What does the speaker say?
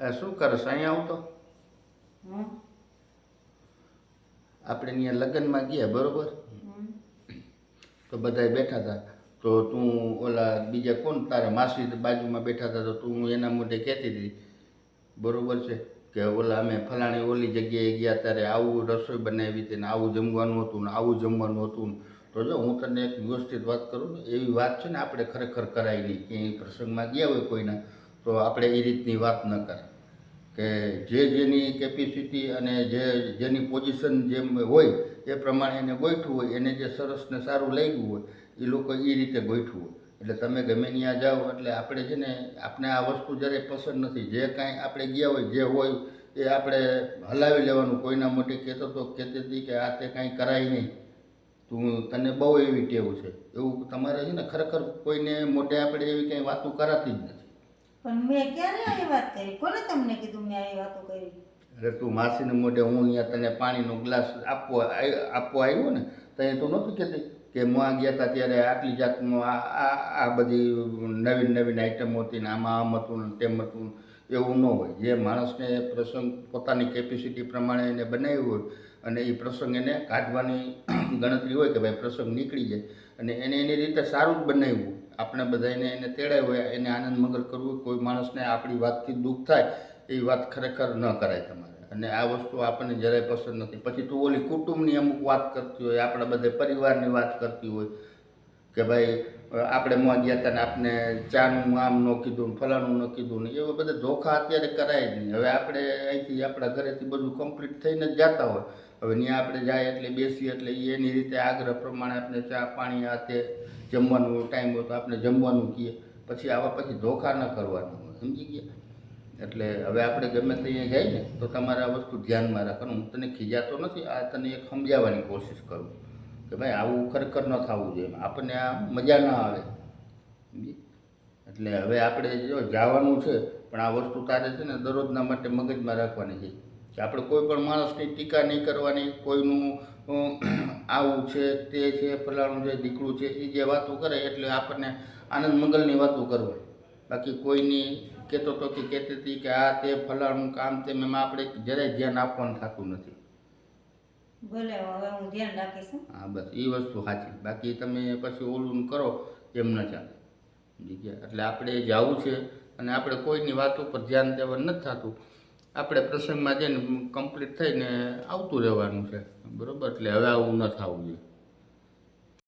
આ શું કરસ અહીંયા આવતો આપણે અહીંયા લગ્નમાં ગયા બરોબર? તો બધાય બેઠા હતા તો તું ઓલા બીજા કોણ? તારા માસી બાજુમાં બેઠા હતા તો તું એના મોઢે કહેતી હતી બરોબર છે? કે ઓલા અમે ફલાણી ઓલી જગ્યાએ ગયા ત્યારે આવું રસોઈ બનાવી હતી ને આવું જમવાનું હતું ને આવું જમવાનું હતું ને તો જો હું તને એક વ્યવસ્થિત વાત કરું ને, એવી વાત છે ને આપણે ખરેખર કરાય નહીં કે પ્રસંગમાં ગયા હોય કોઈના, તો આપણે એ રીતની વાત ન કરાય કે જે જેની કેપેસિટી અને જે જેની પોઝિશન જેમ હોય, એ પ્રમાણે એને ગોઠવું હોય, એને જે સરસ ને સારું લાગ્યું હોય, એ લોકો એ રીતે ગોઠવું હોય. એટલે તમે ગમે ત્યાં જાઓ, એટલે આપણે છે ને આપણે આ વસ્તુ જરાય પસંદ નથી. જે કાંઈ આપણે ગયા હોય, જે હોય, એ આપણે હલાવી લેવાનું. કોઈના મોટી કહેતો તો કહેતી હતી કે આ તે કાંઈ કરાય નહીં. તું તને બહુ એવી ટેવ છે. એવું તમારે છે ને ખરેખર કોઈને મોઢે આપણે એવી કંઈ વાતો કરાતી જ નથી. પણ મેં ક્યારે આવી વાત કરી? કોને તમને કીધું મેં આવી વાતો કરી? અરે તું માસીને મોઢે હું અહીંયા તને પાણીનો ગ્લાસ આપવો આપવો આવ્યો ને તો તું નહોતું કહેતી કે મોં ગયા હતા ત્યારે આટલી જાતનું આ આ આ બધી નવીન નવીન આઈટમો હતી ને આમાં આમ હતું ને તેમ હતું એવું ન હોય. જે માણસને પ્રસંગ પોતાની કેપેસિટી પ્રમાણે એને બનાવ્યું હોય અને એ પ્રસંગ એને કાઢવાની ગણતરી હોય કે ભાઈ પ્રસંગ નીકળી જાય અને એને એની રીતે સારું જ બનાવ્યું. આપણે બધાને એને તેડાવ્યું હોય, એને આનંદ મગર કરવું, કોઈ માણસને આપણી વાતથી દુઃખ થાય, એ વાત ખરેખર ન કરાય તમારે. અને આ વસ્તુ આપણને જરાય પસંદ નથી. પછી તું ઓલી કુટુંબની અમુક વાત કરતી હોય, આપણા બધા પરિવારની વાત કરતી હોય કે ભાઈ આપણે મોં ગયા હતા ને આપણે ચાનું આમ ન કીધું ફલાણું ન કીધું ને એવા બધા ધોખા અત્યારે કરાય જ નહીં. હવે આપણે અહીંથી આપણા ઘરેથી બધું કમ્પ્લીટ થઈને જ જતા હોય. હવે ત્યાં આપણે જાય એટલે બેસીએ એટલે એ એની રીતે આગ્રહ પ્રમાણે આપણે ચા પાણી આ તે જમવાનું ટાઈમ હોય તો આપણે જમવાનું કહીએ પછી આવા પછી ધોખા ન કરવાનું સમજી ગયા? એટલે હવે આપણે ગમે તે અહીંયા જાય ને તો તમારે આ વસ્તુ ધ્યાનમાં રાખવાનું. હું તને ખીજાતો નથી. આ તને એક સમજાવવાની કોશિશ કરું. કે ભાઈ આવું ખરેખર ન થવું જોઈએ. આપણને આ મજા ન આવે. એટલે હવે આપણે જો જવાનું છે, પણ આ વસ્તુ તારે છે ને દરરોજના માટે મગજમાં રાખવાની છે. કે આપણે કોઈ પણ માણસની ટીકા નહીં કરવાની, કોઈનું આવું છે, તે છે, ફલાણું છે, દીકરું છે એ જે વાતો કરે એટલે આપણને આનંદ મંગલની વાતો કરવાની. બાકી કોઈની કહેતો તો કે કહેતી હતી કે આ તે ફલાણું કામ તેમ એમાં આપણે જરાય ધ્યાન આપવાનું થતું નથી. ભલે, હવે હું ધ્યાન રાખીશ, હા. બસ એ વસ્તુ સાચી. બાકી તમે પછી ઓલું કરો, એમ ન ચાલે. એટલે આપણે જવું છે અને આપણે કોઈની વાતો ઉપર ધ્યાન દેવા નથી થતું. આપણે પ્રસંગમાં જઈને કમ્પ્લીટ થઈને આવતું રહેવાનું છે. બરોબર? એટલે હવે આવું ન થવું જોઈએ.